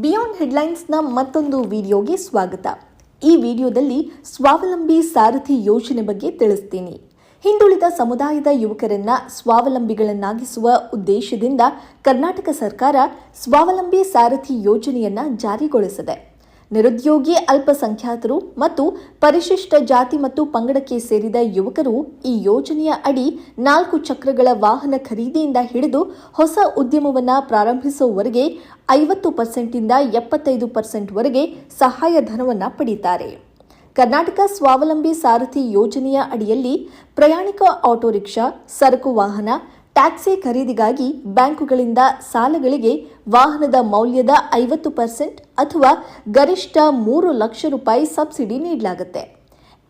Beyond ಹೆಡ್ಲೈನ್ಸ್ನ ಮತ್ತೊಂದು ವಿಡಿಯೋಗೆ ಸ್ವಾಗತ. ಈ ವಿಡಿಯೋದಲ್ಲಿ ಸ್ವಾವಲಂಬಿ ಸಾರಥಿ ಯೋಜನೆ ಬಗ್ಗೆ ತಿಳಿಸ್ತೀನಿ. ಹಿಂದುಳಿದ ಸಮುದಾಯದ ಯುವಕರನ್ನ ಸ್ವಾವಲಂಬಿಗಳನ್ನಾಗಿಸುವ ಉದ್ದೇಶದಿಂದ ಕರ್ನಾಟಕ ಸರ್ಕಾರ ಸ್ವಾವಲಂಬಿ ಸಾರಥಿ ಯೋಜನೆಯನ್ನ ಜಾರಿಗೊಳಿಸಿದೆ. ನಿರುದ್ಯೋಗಿ ಅಲ್ಪಸಂಖ್ಯಾತರು ಮತ್ತು ಪರಿಶಿಷ್ಟ ಜಾತಿ ಮತ್ತು ಪಂಗಡಕ್ಕೆ ಸೇರಿದ ಯುವಕರು ಈ ಯೋಜನೆಯ ಅಡಿ ನಾಲ್ಕು ಚಕ್ರಗಳ ವಾಹನ ಖರೀದಿಯಿಂದ ಹಿಡಿದು ಹೊಸ ಉದ್ಯಮವನ್ನು ಪ್ರಾರಂಭಿಸುವವರೆಗೆ ಐವತ್ತು ಪರ್ಸೆಂಟಿಂದ ಎಪ್ಪತ್ತೈದು ಪರ್ಸೆಂಟ್ವರೆಗೆ ಸಹಾಯಧನವನ್ನು ಪಡೀತಾರೆ. ಕರ್ನಾಟಕ ಸ್ವಾವಲಂಬಿ ಸಾರಥಿ ಯೋಜನೆಯ ಅಡಿಯಲ್ಲಿ ಪ್ರಯಾಣಿಕ ಆಟೋ ರಿಕ್ಷಾ, ಸರಕು ವಾಹನ ಟ್ಯಾಕ್ಸಿ ಖರೀದಿಗಾಗಿ ಬ್ಯಾಂಕುಗಳಿಂದ ಸಾಲಗಳಿಗೆ ವಾಹನದ ಮೌಲ್ಯದ ಐವತ್ತು ಪರ್ಸೆಂಟ್ ಅಥವಾ ಗರಿಷ್ಠ ಮೂರು ಲಕ್ಷ ರೂಪಾಯಿ ಸಬ್ಸಿಡಿ ನೀಡಲಾಗುತ್ತೆ.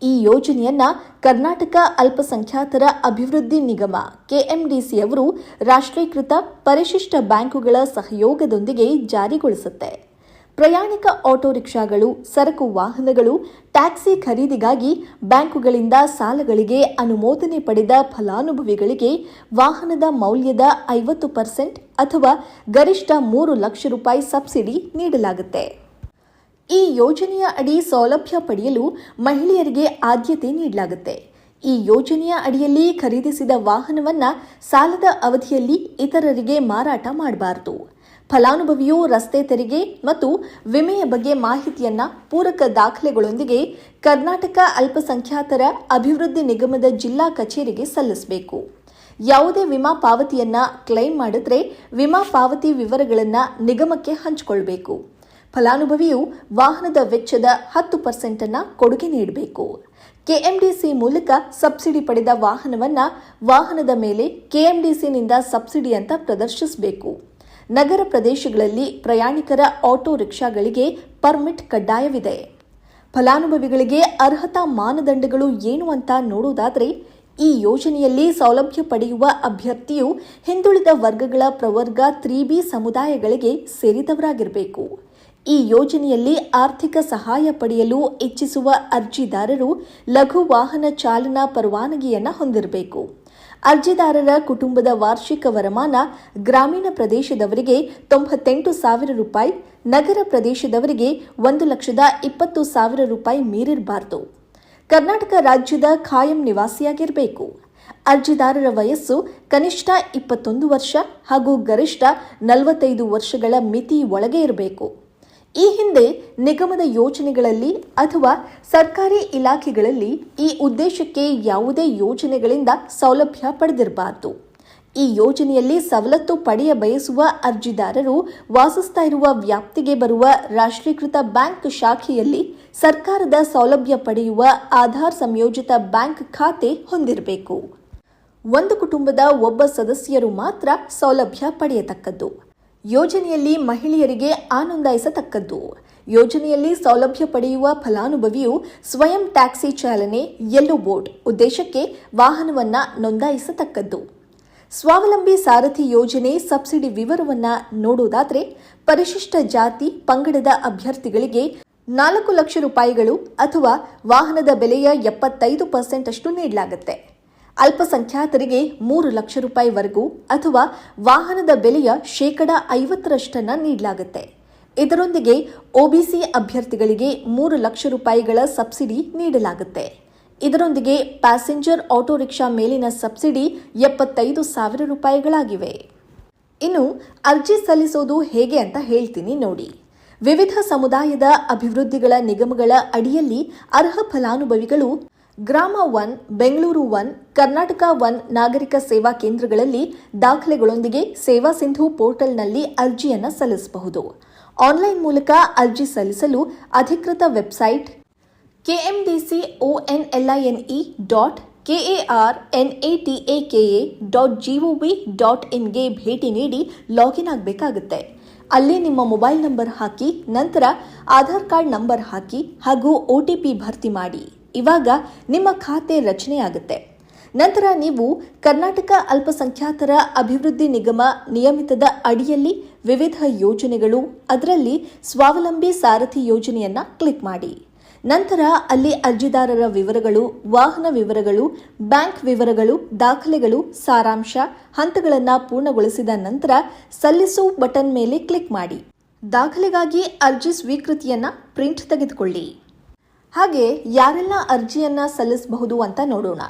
ಈ ಯೋಜನೆಯನ್ನ ಕರ್ನಾಟಕ ಅಲ್ಪಸಂಖ್ಯಾತರ ಅಭಿವೃದ್ಧಿ ನಿಗಮ ಕೆಎಂಡಿಸಿ ಅವರು ರಾಷ್ಟ್ರೀಕೃತ ಪರಿಶಿಷ್ಟ ಬ್ಯಾಂಕುಗಳ ಸಹಯೋಗದೊಂದಿಗೆ ಜಾರಿಗೊಳಿಸುತ್ತೆ. ಪ್ರಯಾಣಿಕ ಆಟೋ ರಿಕ್ಷಾಗಳು, ಸರಕು ವಾಹನಗಳು, ಟ್ಯಾಕ್ಸಿ ಖರೀದಿಗಾಗಿ ಬ್ಯಾಂಕುಗಳಿಂದ ಸಾಲಗಳಿಗೆ ಅನುಮೋದನೆ ಪಡೆದ ಫಲಾನುಭವಿಗಳಿಗೆ ವಾಹನದ ಮೌಲ್ಯದ ಐವತ್ತು ಪರ್ಸೆಂಟ್ ಅಥವಾ ಗರಿಷ್ಠ ಮೂರು ಲಕ್ಷ ರೂಪಾಯಿ ಸಬ್ಸಿಡಿ ನೀಡಲಾಗುತ್ತೆ. ಈ ಯೋಜನೆಯ ಅಡಿ ಸೌಲಭ್ಯ ಪಡೆಯಲು ಮಹಿಳೆಯರಿಗೆ ಆದ್ಯತೆ ನೀಡಲಾಗುತ್ತೆ. ಈ ಯೋಜನೆಯ ಅಡಿಯಲ್ಲಿ ಖರೀದಿಸಿದ ವಾಹನವನ್ನು ಸಾಲದ ಅವಧಿಯಲ್ಲಿ ಇತರರಿಗೆ ಮಾರಾಟ ಮಾಡಬಾರದು. ಫಲಾನುಭವಿಯು ರಸ್ತೆ ತೆರಿಗೆ ಮತ್ತು ವಿಮೆಯ ಬಗ್ಗೆ ಮಾಹಿತಿಯನ್ನ ಪೂರಕ ದಾಖಲೆಗಳೊಂದಿಗೆ ಕರ್ನಾಟಕ ಅಲ್ಪಸಂಖ್ಯಾತರ ಅಭಿವೃದ್ಧಿ ನಿಗಮದ ಜಿಲ್ಲಾ ಕಚೇರಿಗೆ ಸಲ್ಲಿಸಬೇಕು. ಯಾವುದೇ ವಿಮಾ ಪಾವತಿಯನ್ನ ಕ್ಲೈಮ್ ಮಾಡಿದ್ರೆ ವಿಮಾ ಪಾವತಿ ವಿವರಗಳನ್ನು ನಿಗಮಕ್ಕೆ ಹಂಚಿಕೊಳ್ಬೇಕು. ಫಲಾನುಭವಿಯು ವಾಹನದ ವೆಚ್ಚದ ಹತ್ತು ಪರ್ಸೆಂಟನ್ನು ಕೊಡುಗೆ ನೀಡಬೇಕು. ಕೆಎಂಡಿಸಿ ಮೂಲಕ ಸಬ್ಸಿಡಿ ಪಡೆದ ವಾಹನವನ್ನ ವಾಹನದ ಮೇಲೆ ಕೆಎಂಡಿಸಿನಿಂದ ಸಬ್ಸಿಡಿ ಅಂತ ಪ್ರದರ್ಶಿಸಬೇಕು. ನಗರ ಪ್ರದೇಶಗಳಲ್ಲಿ ಪ್ರಯಾಣಿಕರ ಆಟೋ ರಿಕ್ಷಾಗಳಿಗೆ ಪರ್ಮಿಟ್ ಕಡ್ಡಾಯವಿದೆ. ಫಲಾನುಭವಿಗಳಿಗೆ ಅರ್ಹತಾ ಮಾನದಂಡಗಳು ಏನು ಅಂತ ನೋಡುವುದಾದರೆ ಈ ಯೋಜನೆಯಲ್ಲಿ ಸೌಲಭ್ಯ ಪಡೆಯುವ ಅಭ್ಯರ್ಥಿಯು ಹಿಂದುಳಿದ ವರ್ಗಗಳ ಪ್ರವರ್ಗ ತ್ರೀ ಬಿ ಸಮುದಾಯಗಳಿಗೆ ಸೇರಿದವರಾಗಿರಬೇಕು. ಈ ಯೋಜನೆಯಲ್ಲಿ ಆರ್ಥಿಕ ಸಹಾಯ ಪಡೆಯಲು ಇಚ್ಛಿಸುವ ಅರ್ಜಿದಾರರು ಲಘು ವಾಹನ ಚಾಲನಾ ಪರವಾನಗಿಯನ್ನು ಹೊಂದಿರಬೇಕು. ಅರ್ಜಿದಾರರ ಕುಟುಂಬದ ವಾರ್ಷಿಕ ವರಮಾನ ಗ್ರಾಮೀಣ ಪ್ರದೇಶದವರಿಗೆ ತೊಂಬತ್ತೆಂಟು ಸಾವಿರ ರೂಪಾಯಿ, ನಗರ ಪ್ರದೇಶದವರಿಗೆ ಒಂದು ಲಕ್ಷದ ಇಪ್ಪತ್ತು ಸಾವಿರ ರೂಪಾಯಿ ಮೀರಿರಬಾರದು. ಕರ್ನಾಟಕ ರಾಜ್ಯದ ಖಾಯಂ ನಿವಾಸಿಯಾಗಿರಬೇಕು. ಅರ್ಜಿದಾರರ ವಯಸ್ಸು ಕನಿಷ್ಠ ಇಪ್ಪತ್ತೊಂದು ವರ್ಷ ಹಾಗೂ ಗರಿಷ್ಠ ನಲವತ್ತೈದು ವರ್ಷಗಳ ಮಿತಿ ಒಳಗೆ ಇರಬೇಕು. ಈ ಹಿಂದೆ ನಿಗಮದ ಯೋಜನೆಗಳಲ್ಲಿ ಅಥವಾ ಸರ್ಕಾರಿ ಇಲಾಖೆಗಳಲ್ಲಿ ಈ ಉದ್ದೇಶಕ್ಕೆ ಯಾವುದೇ ಯೋಜನೆಗಳಿಂದ ಸೌಲಭ್ಯ ಪಡೆದಿರಬಾರದು. ಈ ಯೋಜನೆಯಲ್ಲಿ ಸವಲತ್ತು ಪಡೆಯ ಬಯಸುವ ಅರ್ಜಿದಾರರು ವಾಸಿಸ್ತಾ ಇರುವ ವ್ಯಾಪ್ತಿಗೆ ಬರುವ ರಾಷ್ಟ್ರೀಕೃತ ಬ್ಯಾಂಕ್ ಶಾಖೆಯಲ್ಲಿ ಸರ್ಕಾರದ ಸೌಲಭ್ಯ ಪಡೆಯುವ ಆಧಾರ್ ಸಂಯೋಜಿತ ಬ್ಯಾಂಕ್ ಖಾತೆ ಹೊಂದಿರಬೇಕು. ಒಂದು ಕುಟುಂಬದ ಒಬ್ಬ ಸದಸ್ಯರು ಮಾತ್ರ ಸೌಲಭ್ಯ ಪಡೆಯತಕ್ಕದ್ದು. ಯೋಜನೆಯಲ್ಲಿ ಮಹಿಳೆಯರಿಗೆ ಆನಂದಾಯಿಸತಕ್ಕದ್ದು. ಯೋಜನೆಯಲ್ಲಿ ಸೌಲಭ್ಯ ಪಡೆಯುವ ಫಲಾನುಭವಿಯು ಸ್ವಯಂ ಟ್ಯಾಕ್ಸಿ ಚಾಲನೆ ಯೆಲ್ಲೋ ಬೋರ್ಡ್ ಉದ್ದೇಶಕ್ಕೆ ವಾಹನವನ್ನು ನೋಂದಾಯಿಸತಕ್ಕದ್ದು. ಸ್ವಾವಲಂಬಿ ಸಾರಥಿ ಯೋಜನೆ ಸಬ್ಸಿಡಿ ವಿವರವನ್ನು ನೋಡುವುದಾದರೆ ಪರಿಶಿಷ್ಟ ಜಾತಿ ಪಂಗಡದ ಅಭ್ಯರ್ಥಿಗಳಿಗೆ ನಾಲ್ಕು ಲಕ್ಷ ರೂಪಾಯಿಗಳು ಅಥವಾ ವಾಹನದ ಬೆಲೆಯ ಎಪ್ಪತ್ತೈದು ಪರ್ಸೆಂಟ್ ಅಷ್ಟು ನೀಡಲಾಗುತ್ತೆ. ಅಲ್ಪಸಂಖ್ಯಾತರಿಗೆ ಮೂರು ಲಕ್ಷ ರೂಪಾಯಿವರೆಗೂ ಅಥವಾ ವಾಹನದ ಬೆಲೆಯ ಶೇಕಡ ಐವತ್ತರಷ್ಟನ್ನು ನೀಡಲಾಗುತ್ತೆ. ಇದರೊಂದಿಗೆ ಒಬಿಸಿ ಅಭ್ಯರ್ಥಿಗಳಿಗೆ ಮೂರು ಲಕ್ಷ ರೂಪಾಯಿಗಳ ಸಬ್ಸಿಡಿ ನೀಡಲಾಗುತ್ತೆ. ಇದರೊಂದಿಗೆ ಪ್ಯಾಸೆಂಜರ್ ಆಟೋ ರಿಕ್ಷಾ ಮೇಲಿನ ಸಬ್ಸಿಡಿ ಎಪ್ಪತ್ತೈದು ಸಾವಿರ ರೂಪಾಯಿಗಳಾಗಿವೆ. ಇನ್ನು ಅರ್ಜಿ ಸಲ್ಲಿಸೋದು ಹೇಗೆ ಅಂತ ಹೇಳ್ತೀನಿ ನೋಡಿ. ವಿವಿಧ ಸಮುದಾಯದ ಅಭಿವೃದ್ಧಿಗಳ ನಿಗಮಗಳ ಅಡಿಯಲ್ಲಿ ಅರ್ಹ ಫಲಾನುಭವಿಗಳು Grama one, Bengaluru one, Karnataka one ನಾಗರಿಕ ಸೇವಾ ಕೇಂದ್ರಗಳಲ್ಲಿ ದಾಖಲೆಗಳೊಂದಿಗೆ ಸೇವಾ ಸಿಂಧು ಪೋರ್ಟಲ್ನಲ್ಲಿ ಅರ್ಜಿಯನ್ನು ಸಲ್ಲಿಸಬಹುದು. ಆನ್ಲೈನ್ ಮೂಲಕ ಅರ್ಜಿ ಸಲ್ಲಿಸಲು ಅಧಿಕೃತ website KMDC O N L I N E dot K A R N A T A K A dot G O V dot ಇನ್ಗೆ ಭೇಟಿ ನೀಡಿ ಲಾಗಿನ್ ಆಗಬೇಕಾಗುತ್ತೆ. ಅಲ್ಲಿ ನಿಮ್ಮ ಮೊಬೈಲ್ ನಂಬರ್ ಹಾಕಿ ನಂತರ ಆಧಾರ್ ಕಾರ್ಡ್ ನಂಬರ್ ಹಾಕಿ ಹಾಗೂ ಒಟಿಪಿ ಭರ್ತಿ ಮಾಡಿ. ಇವಾಗ ನಿಮ್ಮ ಖಾತೆ ರಚನೆಯಾಗುತ್ತೆ. ನಂತರ ನೀವು ಕರ್ನಾಟಕ ಅಲ್ಪಸಂಖ್ಯಾತರ ಅಭಿವೃದ್ಧಿ ನಿಗಮ ನಿಯಮಿತದ ಅಡಿಯಲ್ಲಿ ವಿವಿಧ ಯೋಜನೆಗಳು, ಅದರಲ್ಲಿ ಸ್ವಾವಲಂಬಿ ಸಾರಥಿ ಯೋಜನೆಯನ್ನ ಕ್ಲಿಕ್ ಮಾಡಿ. ನಂತರ ಅಲ್ಲಿ ಅರ್ಜಿದಾರರ ವಿವರಗಳು, ವಾಹನ ವಿವರಗಳು, ಬ್ಯಾಂಕ್ ವಿವರಗಳು, ದಾಖಲೆಗಳು, ಸಾರಾಂಶ, ಹಂತಗಳನ್ನು ಪೂರ್ಣಗೊಳಿಸಿದ ನಂತರ ಸಲ್ಲಿಸು ಬಟನ್ ಮೇಲೆ ಕ್ಲಿಕ್ ಮಾಡಿ. ದಾಖಲೆಗಾಗಿ ಅರ್ಜಿ ಸ್ವೀಕೃತಿಯನ್ನ ಪ್ರಿಂಟ್ ತೆಗೆದುಕೊಳ್ಳಿ. ಹಾಗೆ ಯಾರೆಲ್ಲ ಅರ್ಜಿಯನ್ನ ಸಲ್ಲಿಸಬಹುದು ಅಂತ ನೋಡೋಣ.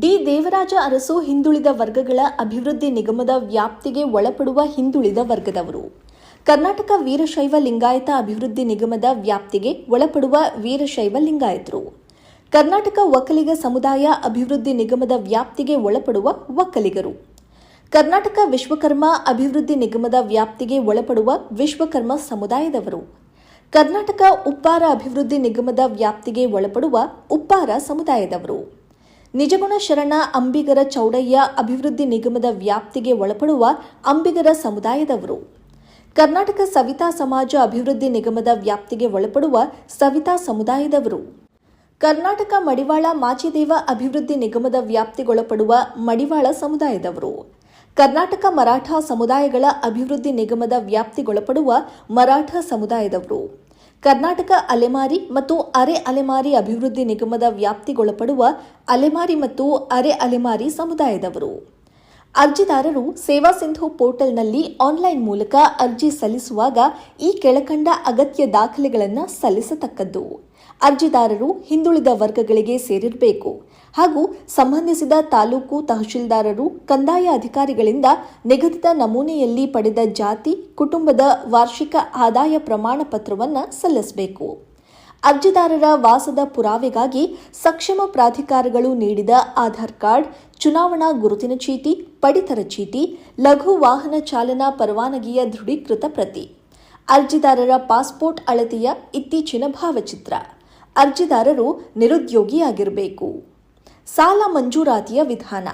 ಡಿ. ದೇವರಾಜ ಅರಸು ಹಿಂದುಳಿದ ವರ್ಗಗಳ ಅಭಿವೃದ್ಧಿ ನಿಗಮದ ವ್ಯಾಪ್ತಿಗೆ ಒಳಪಡುವ ಹಿಂದುಳಿದ ವರ್ಗದವರು. ಕರ್ನಾಟಕ ವೀರಶೈವ ಲಿಂಗಾಯತ ಅಭಿವೃದ್ಧಿ ನಿಗಮದ ವ್ಯಾಪ್ತಿಗೆ ಒಳಪಡುವ ವೀರಶೈವ ಲಿಂಗಾಯತರು. ಕರ್ನಾಟಕ ಒಕ್ಕಲಿಗ ಸಮುದಾಯ ಅಭಿವೃದ್ಧಿ ನಿಗಮದ ವ್ಯಾಪ್ತಿಗೆ ಒಳಪಡುವ ಒಕ್ಕಲಿಗರು. ಕರ್ನಾಟಕ ವಿಶ್ವಕರ್ಮ ಅಭಿವೃದ್ಧಿ ನಿಗಮದ ವ್ಯಾಪ್ತಿಗೆ ಒಳಪಡುವ ವಿಶ್ವಕರ್ಮ ಸಮುದಾಯದವರು. ಕರ್ನಾಟಕ ಉಪ್ಪಾರ ಅಭಿವೃದ್ಧಿ ನಿಗಮದ ವ್ಯಾಪ್ತಿಗೆ ಒಳಪಡುವ ಉಪ್ಪಾರ ಸಮುದಾಯದವರು. ನಿಜಗುಣ ಶರಣ ಅಂಬಿಗರ ಚೌಡಯ್ಯ ಅಭಿವೃದ್ಧಿ ನಿಗಮದ ವ್ಯಾಪ್ತಿಗೆ ಒಳಪಡುವ ಅಂಬಿಗರ ಸಮುದಾಯದವರು. ಕರ್ನಾಟಕ ಸವಿತಾ ಸಮಾಜ ಅಭಿವೃದ್ಧಿ ನಿಗಮದ ವ್ಯಾಪ್ತಿಗೆ ಒಳಪಡುವ ಸವಿತಾ ಸಮುದಾಯದವರು. ಕರ್ನಾಟಕ ಮಡಿವಾಳ ಮಾಚಿದೇವ ಅಭಿವೃದ್ಧಿ ನಿಗಮದ ವ್ಯಾಪ್ತಿಗೊಳಪಡುವ ಮಡಿವಾಳ ಸಮುದಾಯದವರು. ಕರ್ನಾಟಕ ಮರಾಠ ಸಮುದಾಯಗಳ ಅಭಿವೃದ್ಧಿ ನಿಗಮದ ವ್ಯಾಪ್ತಿಗೊಳಪಡುವ ಮರಾಠ ಸಮುದಾಯದವರು. ಕರ್ನಾಟಕ ಅಲೆಮಾರಿ ಮತ್ತು ಅರೆ ಅಲೆಮಾರಿ ಅಭಿವೃದ್ಧಿ ನಿಗಮದ ವ್ಯಾಪ್ತಿಗೊಳಪಡುವ ಅಲೆಮಾರಿ ಮತ್ತು ಅರೆ ಅಲೆಮಾರಿ ಸಮುದಾಯದವರು. ಅರ್ಜಿದಾರರು ಸೇವಾ ಸಿಂಧು ಪೋರ್ಟಲ್ನಲ್ಲಿ ಆನ್ಲೈನ್ ಮೂಲಕ ಅರ್ಜಿ ಸಲ್ಲಿಸುವಾಗ ಈ ಕೆಳಕಂಡ ಅಗತ್ಯ ದಾಖಲೆಗಳನ್ನು ಸಲ್ಲಿಸತಕ್ಕದ್ದು. ಅರ್ಜಿದಾರರು ಹಿಂದುಳಿದ ವರ್ಗಗಳಿಗೆ ಸೇರಿರಬೇಕು. ಹಾಗೂ ಸಂಬಂಧಿಸಿದ ತಾಲೂಕು ತಹಶೀಲ್ದಾರರು ಕಂದಾಯ ಅಧಿಕಾರಿಗಳಿಂದ ನಿಗದಿತ ನಮೂನೆಯಲ್ಲಿ ಪಡೆದ ಜಾತಿ, ಕುಟುಂಬದ ವಾರ್ಷಿಕ ಆದಾಯ ಪ್ರಮಾಣ ಪತ್ರವನ್ನು ಸಲ್ಲಿಸಬೇಕು. ಅರ್ಜಿದಾರರ ವಾಸದ ಪುರಾವೆಗಾಗಿ ಸಕ್ಷಮ ಪ್ರಾಧಿಕಾರಗಳು ನೀಡಿದ ಆಧಾರ್ ಕಾರ್ಡ್, ಚುನಾವಣಾ ಗುರುತಿನ ಚೀಟಿ, ಪಡಿತರ ಚೀಟಿ, ಲಘು ವಾಹನ ಚಾಲನಾ ಪರವಾನಗಿಯ ದೃಢೀಕೃತ ಪ್ರತಿ. ಅರ್ಜಿದಾರರ ಪಾಸ್ಪೋರ್ಟ್ ಅಳತೆಯ ಇತ್ತೀಚಿನ ಭಾವಚಿತ್ರ. ಅರ್ಜಿದಾರರು ನಿರುದ್ಯೋಗಿಯಾಗಿರಬೇಕು. ಸಾಲ ಮಂಜೂರಾತಿಯ ವಿಧಾನ.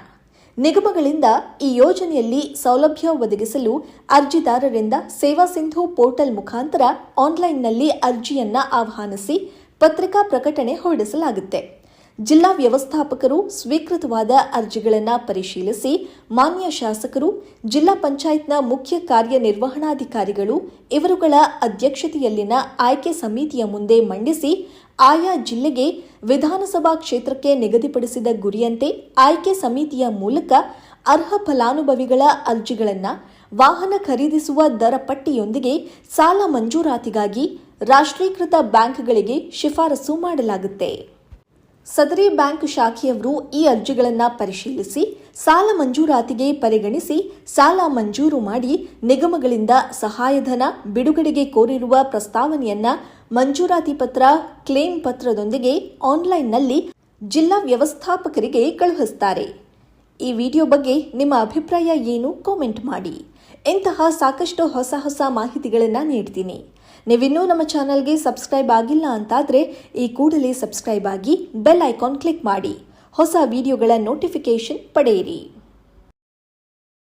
ನಿಗಮಗಳಿಂದ ಈ ಯೋಜನೆಯಲ್ಲಿ ಸೌಲಭ್ಯ ಒದಗಿಸಲು ಅರ್ಜಿದಾರರಿಂದ ಸೇವಾ ಸಿಂಧು ಪೋರ್ಟಲ್ ಮುಖಾಂತರ ಆನ್ಲೈನ್ನಲ್ಲಿ ಅರ್ಜಿಯನ್ನ ಆಹ್ವಾನಿಸಿ ಪತ್ರಿಕಾ ಪ್ರಕಟಣೆ ಹೊರಡಿಸಲಾಗುತ್ತೆ. ಜಿಲ್ಲಾ ವ್ಯವಸ್ಥಾಪಕರು ಸ್ವೀಕೃತವಾದ ಅರ್ಜಿಗಳನ್ನು ಪರಿಶೀಲಿಸಿ ಮಾನ್ಯ ಶಾಸಕರು, ಜಿಲ್ಲಾ ಪಂಚಾಯತ್ನ ಮುಖ್ಯ ಕಾರ್ಯನಿರ್ವಹಣಾಧಿಕಾರಿಗಳು, ಇವರುಗಳ ಅಧ್ಯಕ್ಷತೆಯಲ್ಲಿನ ಆಯ್ಕೆ ಸಮಿತಿಯ ಮುಂದೆ ಮಂಡಿಸಿ ಆಯಾ ಜಿಲ್ಲೆಗೆ ವಿಧಾನಸಭಾ ಕ್ಷೇತ್ರಕ್ಕೆ ನಿಗದಿಪಡಿಸಿದ ಗುರಿಯಂತೆ ಆಯ್ಕೆ ಸಮಿತಿಯ ಮೂಲಕ ಅರ್ಹ ಫಲಾನುಭವಿಗಳ ಅರ್ಜಿಗಳನ್ನು ವಾಹನ ಖರೀದಿಸುವ ದರ ಪಟ್ಟಿಯೊಂದಿಗೆ ಸಾಲ ಮಂಜೂರಾತಿಗಾಗಿ ರಾಷ್ಟ್ರೀಕೃತ ಬ್ಯಾಂಕ್ಗಳಿಗೆ ಶಿಫಾರಸು ಮಾಡಲಾಗುತ್ತೆ. ಸದರಿ ಬ್ಯಾಂಕ್ ಶಾಖೆಯವರು ಈ ಅರ್ಜಿಗಳನ್ನು ಪರಿಶೀಲಿಸಿ ಸಾಲ ಮಂಜೂರಾತಿಗೆ ಪರಿಗಣಿಸಿ ಸಾಲ ಮಂಜೂರು ಮಾಡಿ ನಿಗಮಗಳಿಂದ ಸಹಾಯಧನ, ಬಿಡುಗಡೆಗೆ ಕೋರಿರುವ ಪ್ರಸ್ತಾವನೆಯನ್ನ ಮಂಜೂರಾತಿ ಪತ್ರ ಕ್ಲೇಮ್ ಪತ್ರದೊಂದಿಗೆ ಆನ್ಲೈನ್ನಲ್ಲಿ ಜಿಲ್ಲಾ ವ್ಯವಸ್ಥಾಪಕರಿಗೆ ಕಳುಹಿಸುತ್ತಾರೆ ಈ ವಿಡಿಯೋ ಬಗ್ಗೆ ನಿಮ್ಮ ಅಭಿಪ್ರಾಯ ಏನು ಕಾಮೆಂಟ್ ಮಾಡಿ. ಇಂತಹ ಸಾಕಷ್ಟು ಹೊಸ ಹೊಸ ಮಾಹಿತಿಗಳನ್ನು ನೀಡ್ತೀನಿ. ನೀವಿನ್ನೂ ನಮ್ಮ ಚಾನಲ್ಗೆ ಸಬ್ಸ್ಕ್ರೈಬ್ ಆಗಿಲ್ಲ ಅಂತಾದರೆ ಈ ಕೂಡಲೇ ಸಬ್ಸ್ಕ್ರೈಬ್ ಆಗಿ ಬೆಲ್ ಐಕಾನ್ ಕ್ಲಿಕ್ ಮಾಡಿ. ಹೊಸ ವಿಡಿಯೋಗಳ ನೋಟಿಫಿಕೇಷನ್ ಪಡೆಯಿರಿ.